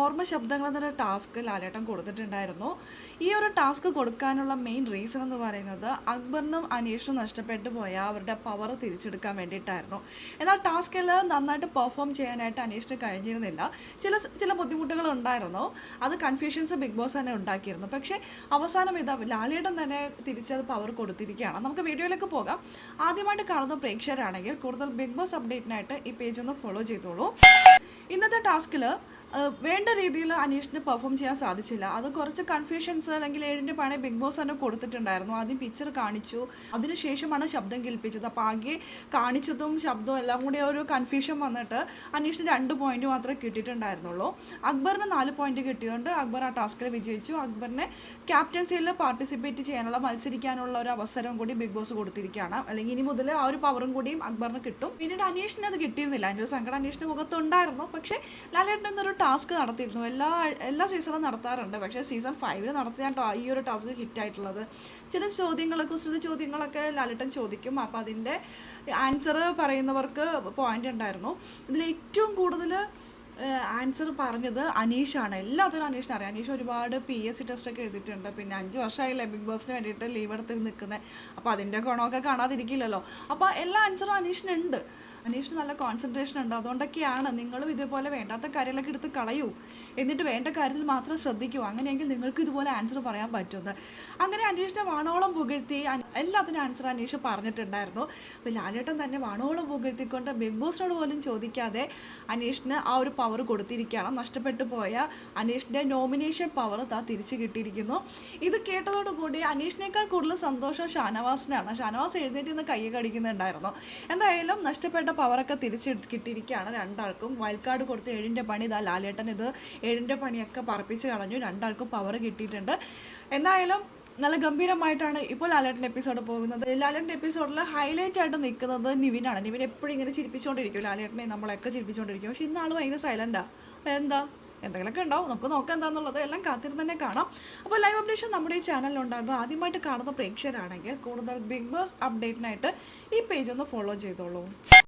ഓർമ്മ ശബ്ദങ്ങൾ എന്നൊരു ടാസ്ക് ലാലേട്ടൻ കൊടുത്തിട്ടുണ്ടായിരുന്നു. ഈ ഒരു ടാസ്ക് കൊടുക്കാനുള്ള മെയിൻ റീസൺ എന്ന് പറയുന്നത് അക്ബറിനും അനീഷിനും നഷ്ടപ്പെട്ടു പോയ അവരുടെ പവർ തിരിച്ചെടുക്കാൻ വേണ്ടിയിട്ടായിരുന്നു. എന്നാൽ ടാസ്കിൽ നന്നായിട്ട് പെർഫോം ചെയ്യാനായിട്ട് അനീഷിന് കഴിഞ്ഞിരുന്നില്ല. ചില ചില ബുദ്ധിമുട്ടുകൾ ഉണ്ടായിരുന്നു. അത് കൺഫ്യൂഷൻസ് ബിഗ് ബോസ് തന്നെ ഉണ്ടാക്കിയിരുന്നു. പക്ഷേ അവസാനം ഇതാ ലാലേട്ടൻ തന്നെ തിരിച്ചത് പവർ കൊടുത്തിരിക്കുകയാണ്. നമുക്ക് വീഡിയോയിലേക്ക് പോകാം. ആദ്യമായിട്ട് കാണുന്ന പ്രേക്ഷകരാണെങ്കിൽ കൂടുതൽ ബിഗ് ബോസ് അപ്ഡേറ്റിനായിട്ട് ഈ പേജ് ഒന്ന് ഫോളോ ചെയ്തോളൂ. ഇന്നത്തെ ടാസ്കിൽ വേണ്ട രീതിയിൽ അനീഷിന് പെർഫോം ചെയ്യാൻ സാധിച്ചില്ല. അത് കുറച്ച് കൺഫ്യൂഷൻസ് അല്ലെങ്കിൽ ഏഴിന്റെ പണി ബിഗ് ബോസ് തന്നെ കൊടുത്തിട്ടുണ്ടായിരുന്നു. ആദ്യം പിക്ചർ കാണിച്ചു. അതിനുശേഷമാണ് ശബ്ദം കേൾപ്പിച്ചത്. അപ്പോൾ ആകെ കാണിച്ചതും ശബ്ദവും എല്ലാം കൂടി ഒരു കൺഫ്യൂഷൻ വന്നിട്ട് അനീഷിന് രണ്ട് പോയിന്റ് മാത്രമേ കിട്ടിയിട്ടുണ്ടായിരുന്നുള്ളൂ. അക്ബറിന് നാല് പോയിന്റ് കിട്ടിയതുകൊണ്ട് അക്ബർ ആ ടാസ്കിൽ വിജയിച്ചു. അക്ബറിനെ ക്യാപ്റ്റൻസിയിൽ പാർട്ടിസിപ്പേറ്റ് ചെയ്യാനുള്ള മത്സരിക്കാനുള്ള ഒരു അവസരം കൂടി ബിഗ് ബോസ് കൊടുത്തിരിക്കുകയാണ്. അല്ലെങ്കിൽ ഇനി മുതൽ ആ ഒരു പവറും കൂടിയും അക്ബറിന് കിട്ടും. പിന്നീട് അനീഷിന് അത് കിട്ടിയിരുന്നില്ല. അതിന്റെ ഒരു സങ്കടം അനീഷിന് മുഖത്തുണ്ടായിരുന്നു. പക്ഷേ ലാലേട്ടൻ എന്നൊരു ടാസ്ക് നടത്തിയിരുന്നു. എല്ലാ എല്ലാ സീസണും നടത്താറുണ്ട്. പക്ഷേ സീസൺ ഫൈവിൽ നടത്തിയാട്ടോ ഈ ഒരു ടാസ്ക് ഹിറ്റായിട്ടുള്ളത്. ചില ചോദ്യങ്ങളൊക്കെ ചില ചോദ്യങ്ങളൊക്കെ ലാലിട്ടൻ ചോദിക്കും. അപ്പോൾ അതിന്റെ ആൻസർ പറയുന്നവർക്ക് പോയിന്റ് ഉണ്ടായിരുന്നു. ഇതിൽ ഏറ്റവും കൂടുതൽ ആൻസർ പറഞ്ഞത് അനീഷാണ്. എല്ലാത്തിനും അനീഷിനെ അറിയാം. അനീഷ് ഒരുപാട് പി എസ് സി ടെസ്റ്റ് ഒക്കെ എഴുതിയിട്ടുണ്ട്. പിന്നെ അഞ്ച് വർഷമായില്ലേ ബിഗ് ബോസിന് വേണ്ടിയിട്ട് ലീവ് എടുത്ത് നിൽക്കുന്നത് അപ്പോൾ അതിന്റെ ഗുണമൊക്കെ കാണാതിരിക്കില്ലല്ലോ. അപ്പോൾ എല്ലാ ആൻസറും അനീഷിനുണ്ട്. അനീഷിന് നല്ല കോൺസെൻട്രേഷൻ ഉണ്ട്. അതുകൊണ്ടൊക്കെയാണ് നിങ്ങളും ഇതുപോലെ വേണ്ടാത്ത കാര്യങ്ങളൊക്കെ എടുത്ത് കളയൂ. എന്നിട്ട് വേണ്ട കാര്യത്തിൽ മാത്രം ശ്രദ്ധിക്കൂ. അങ്ങനെയെങ്കിൽ നിങ്ങൾക്ക് ഇതുപോലെ ആൻസർ പറയാൻ പറ്റുന്നത്. അങ്ങനെ അനീഷിനെ വാണോളം പുകഴ്ത്തി എല്ലാത്തിനും ആൻസർ അനീഷ് പറഞ്ഞിട്ടുണ്ടായിരുന്നു. അപ്പോൾ ലാലേട്ടൻ തന്നെ വാണോളം പുകഴ്ത്തിക്കൊണ്ട് ബിഗ് ബോസിനോട് പോലും ചോദിക്കാതെ അനീഷിന് ആ ഒരു പവർ കൊടുത്തിരിക്കുകയാണ്. നഷ്ടപ്പെട്ടു പോയ അനീഷിന്റെ നോമിനേഷൻ പവർ താ തിരിച്ചു കിട്ടിയിരിക്കുന്നു. ഇത് കേട്ടതോടുകൂടി അനീഷിനേക്കാൾ കൂടുതൽ സന്തോഷം ഷാനവാസിനാണ്. ഷാനവാസ് എഴുന്നേറ്റ് നിന്ന് കൈ കടിക്കുന്നുണ്ടായിരുന്നു. എന്തായാലും നഷ്ടപ്പെട്ട പവറൊക്കെ തിരിച്ച് കിട്ടിയിരിക്കുകയാണ് രണ്ടാൾക്കും. വയൽക്കാട് കൊടുത്ത് ഏഴിന്റെ പണി ഇതാ ലാലേട്ടൻ ഇത് ഏഴിന്റെ പണിയൊക്കെ പറപ്പിച്ച് കളഞ്ഞു. രണ്ടാൾക്കും പവർ കിട്ടിയിട്ടുണ്ട്. എന്തായാലും നല്ല ഗംഭീരമായിട്ടാണ് ഇപ്പോൾ ലാലേട്ടന്റെ എപ്പിസോഡ് പോകുന്നത്. ലാലേട്ടന്റെ എപ്പിസോഡിൽ ഹൈലൈറ്റ് ആയിട്ട് നിൽക്കുന്നത് നിവിനാണ്. നിവിൻ എപ്പോഴും ഇങ്ങനെ ചിരിപ്പിച്ചുകൊണ്ടിരിക്കും ലാലേട്ടനെ നമ്മളൊക്കെ ചിരിപ്പിച്ചുകൊണ്ടിരിക്കും പക്ഷെ ഇന്നാൾ ഭയങ്കര സൈലന്റാണ് എന്താ എന്തെങ്കിലുമൊക്കെ ഉണ്ടാവും. നമുക്ക് നോക്കാം എന്താണെന്നുള്ളത് എല്ലാം കാത്തിരുന്ന് തന്നെ കാണാം. അപ്പോൾ ലൈവ് അപ്ഡേഷൻ നമ്മുടെ ഈ ചാനലിലുണ്ടാകും ആദ്യമായിട്ട് കാണുന്ന പ്രേക്ഷകരാണെങ്കിൽ കൂടുതൽ ബിഗ് ബോസ് അപ്ഡേറ്റിനായിട്ട് ഈ പേജ് ഒന്ന് ഫോളോ ചെയ്തോളൂ.